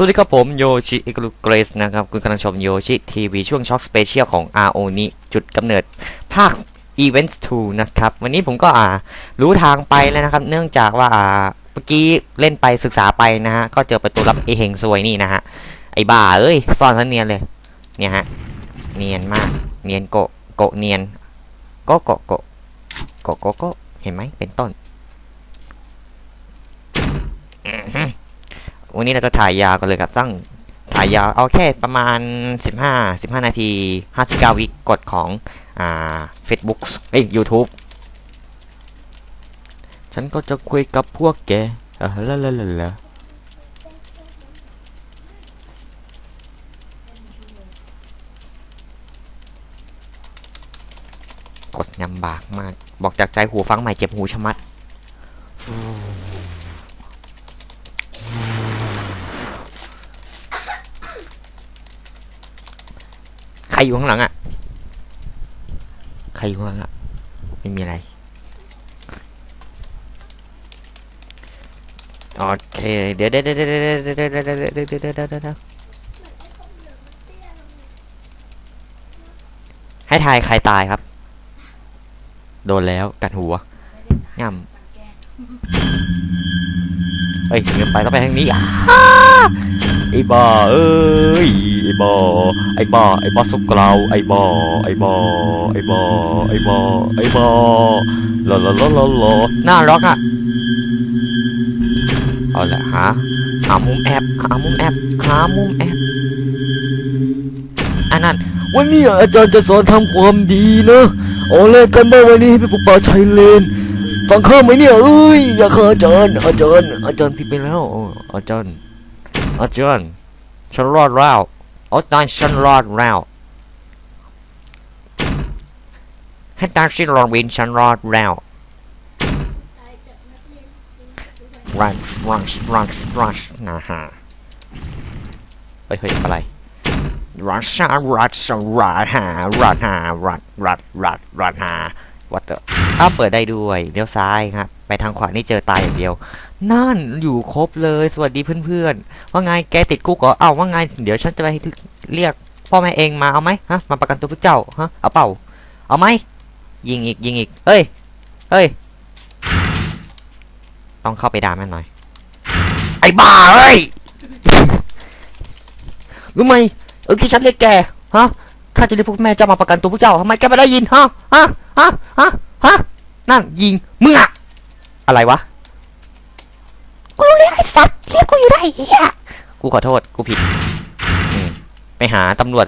สวัสดีครับผมโยชิอิกรุเกรสนะครับ คุณกำลังชมโยชิทีวีช่วงช็อคสเปเชียลของ RO นี้จุดกำเนิดภาค Events 2 นะครับ วันนี้ผมก็อ่ารู้ทางไปแล้วนะครับ เนื่องจากว่าอ่าเมื่อกี้เล่นไปศึกษาไปนะฮะ ก็เจอประตูลับไอเฮงซวยนี่นะฮะ ไอบ้าเอ้ย ซ่อนซะเนียนเลย เนี่ยฮะ เนียนมาก เนียนโกะโกะเนียนโกะโกะโกะโกะโกะโกเห็นไหมเป็นต้น วันนี้เราจะถ่ายยาวกันเลยครับตั้งถ่ายยาวเอาแค่ประมาณ 15 15 นาที 59 วิกดของอ่า Facebook เอ้ย YouTube ฉันก็จะคุยกับพวกแกเออละละละละกดยำบากมาก บอกจากใจหูฟังใหม่เจ็บหูชะมัด รอยู่ข้างหลังอะ่ะ ใครอยู่ข้างหลังอะ่ะ ไม่มีอะไร โอเคเดี๋ยวเดี๋ยวเดี๋ยวเดี๋ยวเดี๋ยวเดี๋ยวเดี๋ยวเดี๋ยวเดี๋ยวเดี๋ยวเดี๋ยวเดี๋ยวเดี๋ยวให้ทายใครตายครับ โดนแล้วกัดหัวย่ำ เอ้ยเงินไปต้องไปทางนี้อ่าไอ้บ้าเอ้ยไอ้บ้าไอ้บ้าไอ้บ้าสุกเราไอ้บ้าไอ้บ้าไอ้บ้าไอ้บ้าไอ้บ้าลาลาลาลาลาน่ารักอะเอาละหาหามุมแอบหามุมแอบหามุมแอบอันนั้นวันนี้อาจารย์จะสอนทำความดีนะโอเล่กันบ้างวันนี้ให้ไปปลุกป่าชายเลน ฟังข้าไหมเนี่ยเอ้ยอย่าฆ่าอาจารย์อาจารย์อาจารย์ผิดไปแล้วอาจารย์อาจารย์ฉันรอดแล้วอาจารย์ฉันรอดแล้วให้ตาชิลอวินฉันรอดแล้วรันรันรันรันนะฮะเฮ้ยเฮ้ยอะไรรัชารัชรัชหารัชหารัชรัชรัชรัชหา วัดเตอร์อ้าเปิดได้ด้วยเลี้ยวซ้ายครับไปทางขวานี่เจอตายอย่างเดียว นั่นอยู่ครบเลยสวัสดีเพื่อนๆ ว่าไงแกติดคุกเหรอเอ้าว่าไงเดี๋ยวฉันจะไปเรียกพ่อแม่เองมาเอาไหมฮะมาประกันตัวพระเจ้าฮะเอาเปล่า เอาไหมยิงอีกยิงอีกเฮ้ยเฮ้ยต้องเข้าไปด่าแม่หน่อย ไอ้บ้าเอ้ยรู้ไหมเออที่ฉันเรียกแกฮะ ข้าจะเรียกพวกแม่เจ้ามาประกันตัวพระเจ้าทำไมแกไม่ได้ยินฮะฮะฮะฮะฮะนั่นยิงมึงอะอะไรวะกูรู้แล้วไอ้สัตว์เรียกกูอยู่ได้เหี้ยกูขอโทษกูผิดไปหาตำรวจ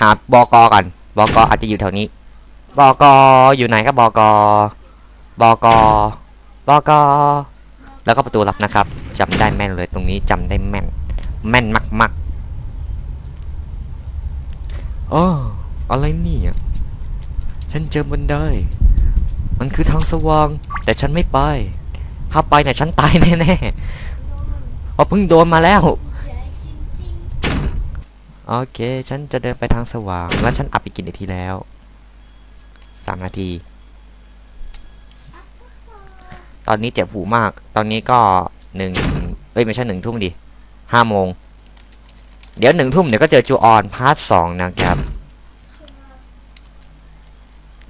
หาบกก่อนบกอาจจะอยู่แถวนี้บกอยู่ไหนครับบกบกบกแล้วก็ประตูลับนะครับจำได้แม่นเลยตรงนี้จำได้แม่น แม่นมากๆ อ๋ออะไรเนี่ยฉันเจอบันไดมันคือทางสว่าง แต่ฉันไม่ไป ถ้าไปเนี่ยฉันตายแน่ๆเพราะเพิ่งโดนมาแล้ว โอเค ฉันจะเดินไปทางสว่าง แล้วฉันอับไปกินอีกทีแล้วสามนาที ตอนนี้เจ็บหูมาก ตอนนี้ก็หนึ่งเอ้ยไม่ใช่หนึ่งทุ่มดิห้าโมง เดี๋ยวหนึ่งทุ่มเดี๋ยวก็เจอจูออนพาร์ทสองนะครับ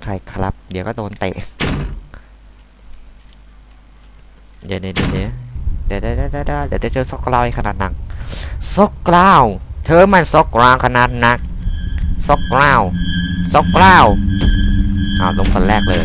ใครครับ เดี๋ยวก็โดนเตะ เดี๋ยวเดี๋ยวเดี๋ยวเดี๋ยวเดี๋ยวเดี๋ยวจะเจอซอกกลาวขนาดหนักซอกกลาวเธอมันซอกกลาวขนาดหนักซอกกลาวซอกกลาวเอาลงคนแรกเลย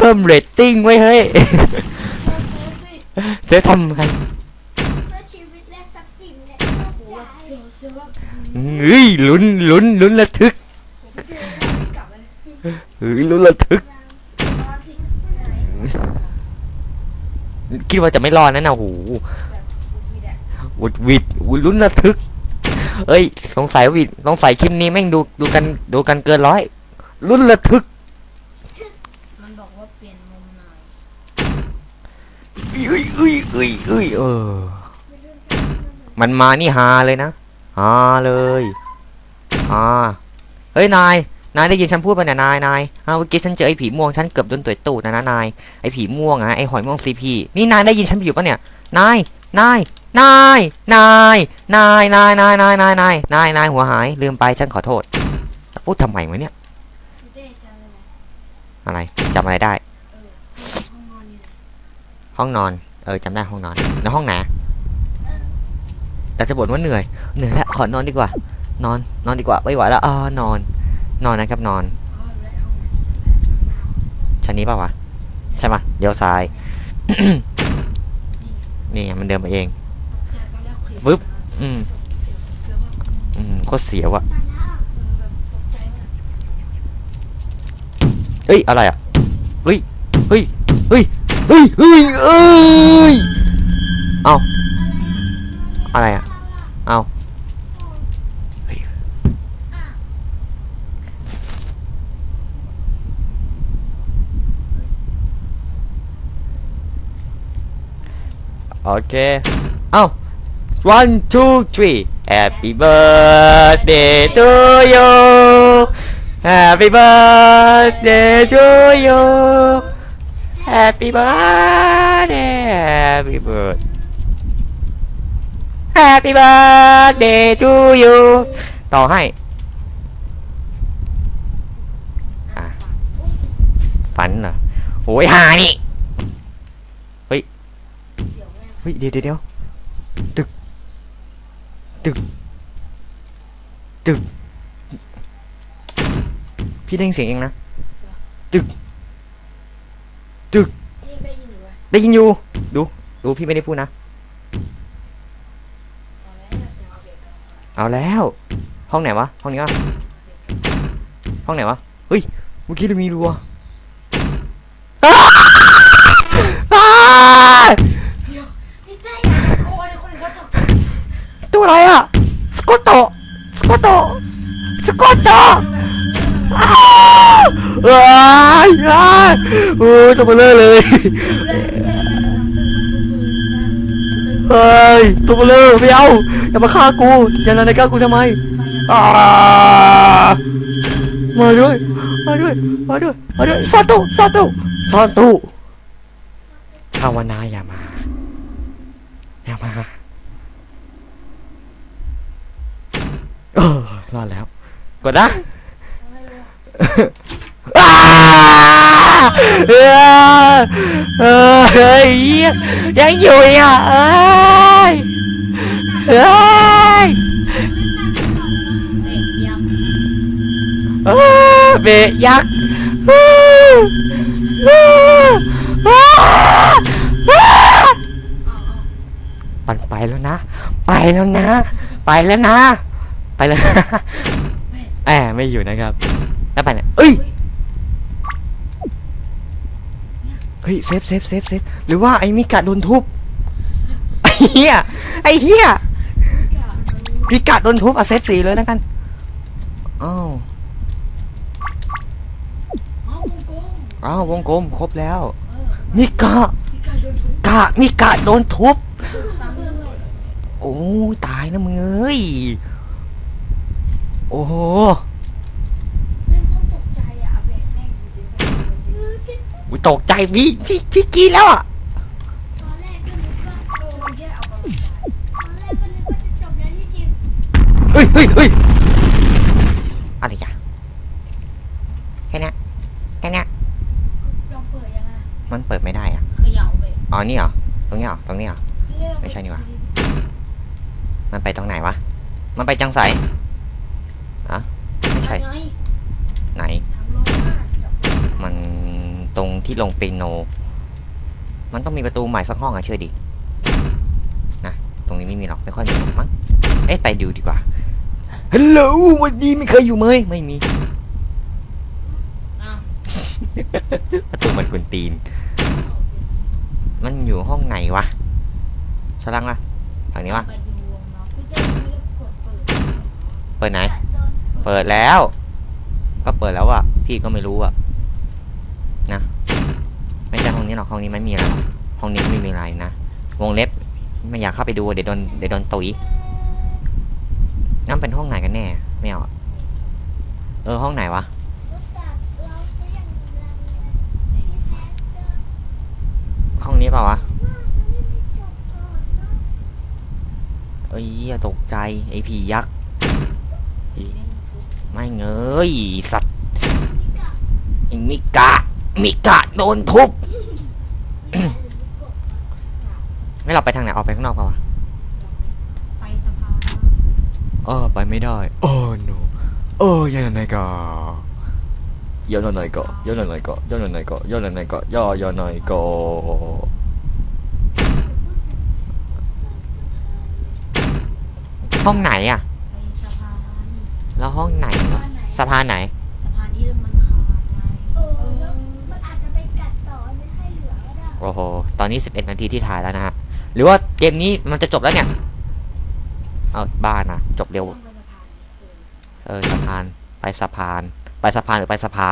เพิ่มเรตติ้งไว้เฮ้ยเซฟเซฟสิเจ๊ทำไงเพื่อชีวิตและทรัพย์สินและครอบโหครัวเซฟเซฟว่าเฮ้ยลุ้นลุ้นลุ้นระทึกกลับเลยเฮ้ยลุ้นระทึกนอนสิไหนคิดว่าจะไม่รอดนั่นนะโอ้โหแบบกูมีแดดวุดวิดวุดลุ้นระทึก เอ้ย สงสัยวิดสงสัยคลิปนี้แม่งดูดูกันดูกันเกินร้อยลุ้นระทึก มันบอกว่าเปลี่ยนมุมหน่อย เอ้ยเอ้ยเอ้ยเอ้ยเออ มันมานี่ฮาเลยนะฮาเลยฮาเฮ้ยนาย นายได้ยินฉันพูดป่ะเนี่ยนายนายอ่าเมื่อกี้ฉันเจอไอ้ผีม่วงฉันเกือบโดนต่อยตูดนะนะนายไอ้ผีม่วงอะไอ้หอยม่วงซีพีนี่นายได้ยินฉันอยู่ป่ะเนี่ยนายนายนายนายนายนายนายนายนายนายนายนายหัวหายลืมไปฉันขอโทษพูดทำไมวะเนี่ยพี่เต้จำได้ไหมอะไรจำอะไรได้เออห้องนอน เออจำได้ห้องนอนแล้วห้องไหนแต่จะบ่นว่าเหนื่อยเหนื่อยแล้วขอนอนดีกว่า นอนนอนดีกว่าไม่ไหวแล้วอ่านอน นอนนะครับนอนชั้นนี้ป่าวะใช่ปะเดี๋ยวซ้าย นี่ไงมันเดินมาเองปึ๊บอืมอืมโคตรเสียวอะเออแบบตกใจมากเฮ้ยอะไรอะเฮ้ยเฮ้ยเฮ้ย เฮ้ย เฮ้ยเอ้ย เอาอะไรอะเอาเฮ้ยโอเค เอ้า one two three happy birthday to you happy birthday to you Happy birthday happy birthday happy birthday to you ต่อให้อะฝันเหรอโอ้ยหานี่เฮ้ยเดี๋ยวแม่งเฮ้ยเดี๋ยวเดี๋ยวเดี๋ยวตึกตึกตึกพี่ได้ยินเสียงเองนะตึก ตึกนี่ได้ยินหรือวะได้ยินอยู่ ดู ดูพี่ไม่ได้พูดนะตอนแรกเดี๋ยวเอาเบรกกันเอาแล้ว ห้องไหนวะ ห้องนี้วะห้องไหนวะ เฮ้ย เมื่อกี้เรามีรัวอ้าอ้าเดี๋ยวพี่เต้อย่าตะโกนเลยคนอื่นเขาตกใจตัวอะไรอะสกอตโตสกอตโตสกอตโตอ้า วอ้ายอ้ายโอ้ยจะมาเลยเลยเฮ้ยตัวเบลอไม่เอาอย่ามาฆ่ากูอย่านาฬิกากูทำไมอ่ามาด้วยมาด้วยมาด้วยมาด้วยซ่อนตู้ซ่อนตู้ซ่อนตู้ภาวนาอย่ามาอย่ามาเออรอดแล้วกดนะ ยยังอยู่อีกอะเอ้ยเอ้ยเฮ้ยเดี๋ยวเอ้ยเบยักษ์อ้าวอ้าวอ้าวอ้าวมันไปแล้วนะ ไปแล้วนะ ไปแล้วนะ ไปแล้วแอบไม่อยู่นะครับ แล้วไปไหนเอ้ยเฮ้ยเซฟเซฟเซฟเซฟหรือว่าไอ้มิกะโดนทุบไอ้เหี้ยไอ้เหี้ยมิกะโดนทุบอะเซฟสีเลยแล้วกันอ้าวเอาวงกลมอ้าววงกลมครบแล้วเออมิกะพี่กายโดนทุบกะมิกะโดนทุบซ้ำด้วยโอ้ตายนะมึงเอ้ยโอ้โห แม่งเขาตกใจอะเบรกแม่งอยู่ดีๆ เออพี่ อุ๊ย ตกใจพี่พี่พี่กรีดแล้วอะตอนแรกก็นึกว่าเออมันแค่เอากำลังกายตอนแรกก็นึกว่าจะจบแล้วที่จริงเฮ้ยเฮ้ยเฮ้ยอะไรอะแค่เนี้ยแค่เนี้ยลองเปิดยังไงมันเปิดไม่ได้อะเขย่าเบรกอ๋อนี่เหรอตรงนี้เหรอตรงนี้เหรอพี่เต้ลองไม่ใช่นี่หว่าดิมันไปตรงไหนวะมันไปจังไสอะไม่ใช่ทำไงไหน ทางลงมาจับ มันต รงที่ลงเปียโน มันต้องมีประตูใหม่สักห้องอะเชื่อดินะตรงนี้ไม่มีหรอกไม่ค่อยมีหรอกมั้งเอ๊ะไปดูดีกว่าฮัลโหลวันนี้มีใครอยู่ไหมไม่มีอ้าวประตูมันกุนตีน มันอยู่อยู่ห้องไหนวะสลังอะฝั่งนี้วะไปดูวงเนาะพี่เจ้ไม่ได้กดเปิดเปิดไหนโดนเปิดแล้ว ก็เปิดแล้วอะพี่ก็ไม่รู้อะ นะ ไม่ใช่ห้องนี้หรอกห้องนี้ไม่มีอะไรห้องนี้ไม่มีอะไรนะวงเล็บไม่อยากเข้าไปดูเดี๋ยวโดนเดี๋ยวโดนตุยนั่นเป็นห้องไหนกันแน่ไม่เอาอะเออห้องไหนวะห้องนี้เปล่าวะเอ้ยตกใจไอ้ผียักษ์ไม่เงยสัตว์ไอ้มิกะ มิกะโดนทุบไม่เราไปทางไหนออกไปข้างนอกเปล่าวะไปสะพานเออไปไม่ได้ โอ้ no โอ้ยันไหนก็ยันไหนก็ยันไหนก็ยันไหนก็ยันไหนก็ย่อยันไหนก็ห้องไหนอะไปสะพานแล้วห้องไหนวะสะพานไหนสะพานที่ โอ้โห ตอนนี้ 11 นาทีที่ถ่ายแล้วนะฮะ หรือว่าเกมนี้มันจะจบแล้วเนี่ย เอาบ้านนะจบเร็วต้องไปสะพานเออเออสะพาน ไปสะพาน ไปสะพานหรือไปสภา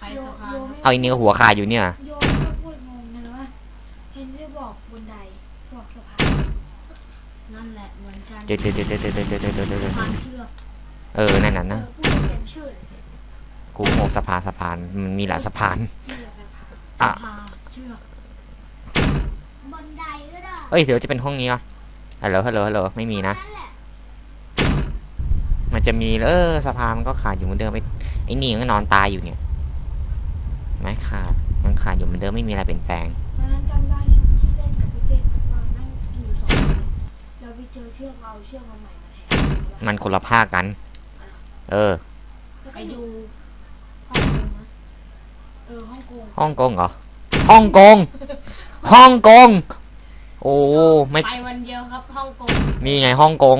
ไปสะพานเอาอีกนี่ก็หัวขาดอยู่เนี่ย โยมก็พูดงงนะว่าเห็นได้บอกบนไดบอกสะพานนั่นแหละเหมือนกันเดี๋ยวเดี๋ยวเดี๋ยวเดี๋ยวเดี๋ยวเดี๋ยวเดี๋ยวเดี๋ยวเดี๋ยวสะพานเชือกเออ นั่นน่ะเอนะ อพูดเป็นชื่อเลยสิกูงงสะพานสะพาน มันมีหลายสะพาน เชือกสะพานอะ สะพานเชือกบันไดก็ได้เอ้ยเดี๋ยวจะเป็นห้องนี้วะฮัลโหลฮัลโหลฮัลโหลไม่มีนะนั่นแหละมันจะมีเออสะพานมันก็ขาดอยู่เหมือนเดิมไอ้ไอ้นี่มันก็นอนตายอยู่เนี่ยไม่ขาดมันขาดอยู่เหมือนเดิมไม่มีอะไรเปลี่ยนแปลงตอนนั้นจำได้ที่เล่นกับพี่เต้ตอนนั่งอยู่สองคนเราไปเจอเชือกเราเชือกมาใหม่มันแหกมันคนละภาคกัน เออไปดูฮ่องกงนะเออฮ่องกงฮ่องกงเหรอ ฮ่องกงฮ่องกง โอ้ไม่ไปวันเดียวครับฮ่องกงนี่ไงฮ่องกง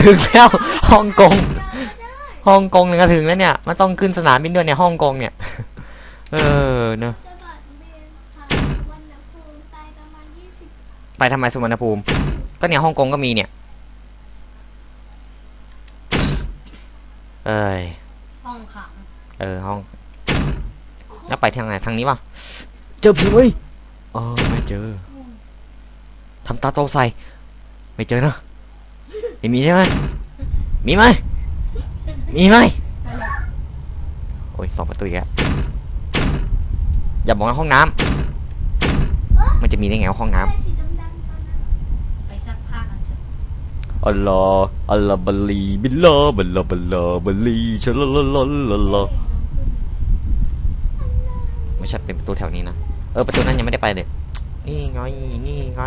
ถึงแล้วฮ่องกงเจอก็ได้ฮ่องกงเนี่ยก็ถึงแล้วเนี่ยมันต้องขึ้นสนามบินด้วยเนี่ยฮ่องกงเนี่ย เออเนอะสะบัดเบนผ่านวันน้ำพูนไปประมาณยี่สิบไปทำไมสุวรรณภูมิ ก็เนี่ยฮ่องกงก็มีเนี่ย เอ้ยห้องขัง เออห้อง แล้วไปทางไหนทางนี้ป่ะเจอผีไหมอ๋อไม่เจอทำตาโตใส่ ไม่เจอนะไม่มีใช่ไหมมีไหมมีไหมโอ้ยสองประตูอีกแล้วอย่าบอกว่าห้องน้ำมันจะมีได้ไงว่าห้องน้ำอะไรสีดำๆตอนนั้นไปซักผ้ากันเถอะอัลลอฮ์อัลลอฮ์บัลลีบิลลาบัลลาบัลลาบัลลีชะลาลาลาลาลาไม่ ใช่เป็นประตูแถวนี้นะ เออประตูนั้นยังไม่ได้ไปเลย นี่ไงนี่ไง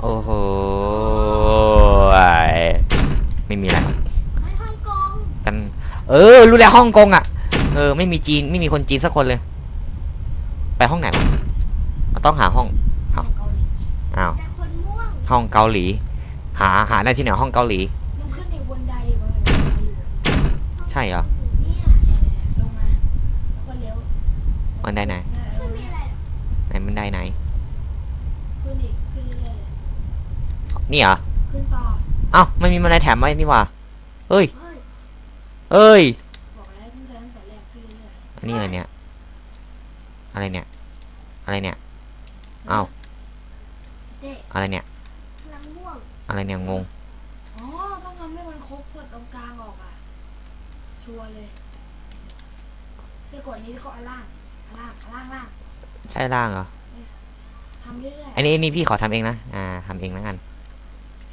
โอ้โห ไม่มีอะไรหรอกไม่ฮ่องกงกัน เออ รู้แล้วฮ่องกงอะ เออ ไม่มีจีน ไม่มีคนจีนสักคนเลย ไปห้องไหนวะเราต้องหาห้องห้องเกาหลีอ้าวแต่คนม่วงห้องเกาหลี หา หาได้ที่ไหนห้องเกาหลี ยังขึ้นอีกบนไดอีกบนไดอยู่ ใช่เหรอ เนี่ยลงมาแล้วก็เลี้ยว มันได้ไหนเออไม่มีอะไรหรอกไหนมันได้ไหนขึ้นอีกขึ้นเรื่อยนี่เหรอๆขึ้นต่อเอ้ามันมีอะไรแถมไว้นี่หว่าเฮ้ยเฮ้ยเอ้ยบอกแล้วขึ้นเรื่อยตั้งแต่แรกขึ้นเรื่อยอันนี้อะไรเนี่ยอะไรเนี่ยอะไรเนี่ยเอ้าเด็กอะไรเนี่ยพลังม่วงอะไรเนี่ยงงๆอ๋อต้องทำให้มันครบเปิดตรงกลางออกอะชัวร์เลยที่กดนี้ก็อันล่างอัน ล่างอันล่างล่างใช่ล่างเหรอทำเรื่อยๆอันนี้อันนี้พี่ขอทำเองนะอ่าทำเองแล้วกัน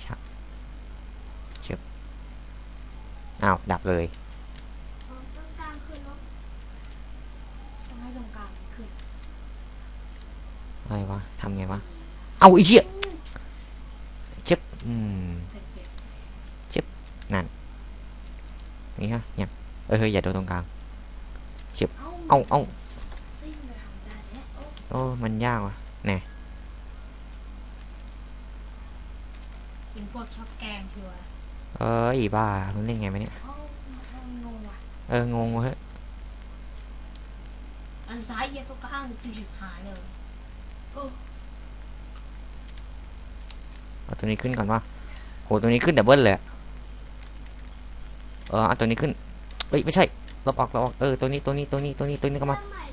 ชับชึบอ้าวดับเลยอ๋อตรงกลางคือรถต้องให้ตรงกลางขึ้นอะไรวะทำไงวะเอาไอ้เหี้ยชึบอืมเสร็จเก็บนี่ฮะเนี่ยเออเฮ้ยอย่าโดนตรงกลางเอ้าเอาเอา ซิ่งจะทำได้เนี่ยโอ้โอ้มันยากว่ะเป็นพวกชอบแกงชัวร์เอ้ยบ้ามันเล่นไงไหมเนี่ยเอ้าเอางงว่ะเอองงเว้ยเออันซ้ายเหยียบตรงกลางจุดหายเลยเอาตัวนี้ขึ้นก่อนวะโหตัวนี้ขึ้นดับเบิลเลยอะเออเอาตัวนี้ขึ้นเอ้ยไม่ใช่ลบออกลบออกเออตัวนี้ตัวนี้ตัวนี้ตัวนี้ตัวนี้ก็มาเริ่มใหม่แล้วเปลี่ยน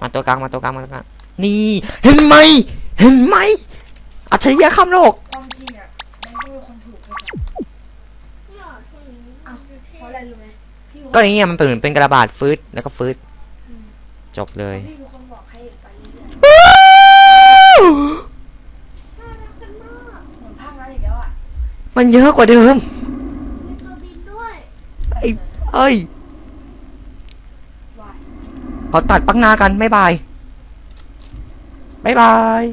มาตัวกลางมาตัวกลางมาตัวกลางนี่เห็นไหมเห็นไหมอัจฉริยะข้ามโลกความจริงอะแบงค์ก็เป็นคนถูกไปก่อนเนี่ยถึงอ้าวเพราะอะไรรู้ไหมพี่ก็อย่างเงี้ยมันเป็นเหมือนเป็นกระบาดฟืดแล้วก็ฟืดจบเลย พี่เป็นคนบอกให้ไปเรื่อยน่ารักกันมากๆเหมือนภาคนั้นอีกแล้วอะมันเยอะกว่าเดิม มีตัวบินด้วย ไอ้เอ้ยวาย ขอตัดปักนากัน บ๊ายบาย บ๊ายบาย